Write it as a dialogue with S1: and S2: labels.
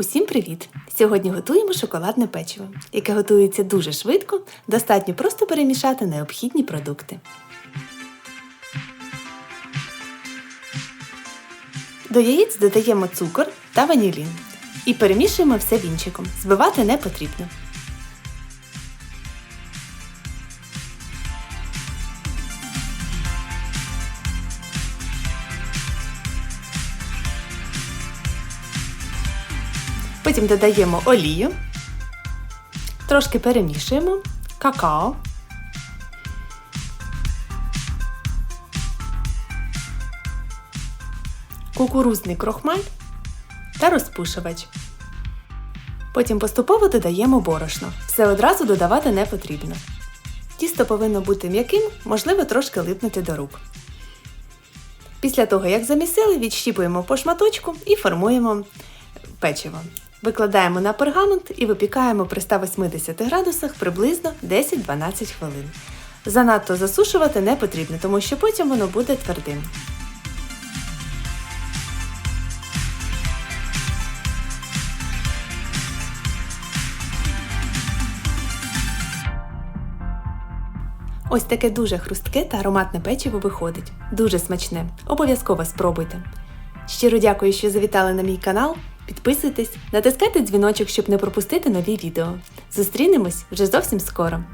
S1: Усім привіт! Сьогодні готуємо шоколадне печиво, яке готується дуже швидко, достатньо просто перемішати необхідні продукти. До яєць додаємо цукор та ванілін і перемішуємо все вінчиком. Збивати не потрібно. Потім додаємо олію, трошки перемішуємо, какао, кукурузний крохмаль та розпушувач. Потім поступово додаємо борошно. Все одразу додавати не потрібно. Тісто повинно бути м'яким, можливо, трошки липнути до рук. Після того, як замісили, відщіпуємо по шматочку і формуємо печиво. Викладаємо на пергамент і випікаємо при 180 градусах приблизно 10-12 хвилин. Занадто засушувати не потрібно, тому що потім воно буде твердим. Ось таке дуже хрустке та ароматне печиво виходить. Дуже смачне. Обов'язково спробуйте. Щиро дякую, що завітали на мій канал. Підписуйтесь, натискайте дзвіночок, щоб не пропустити нові відео. Зустрінемось вже зовсім скоро.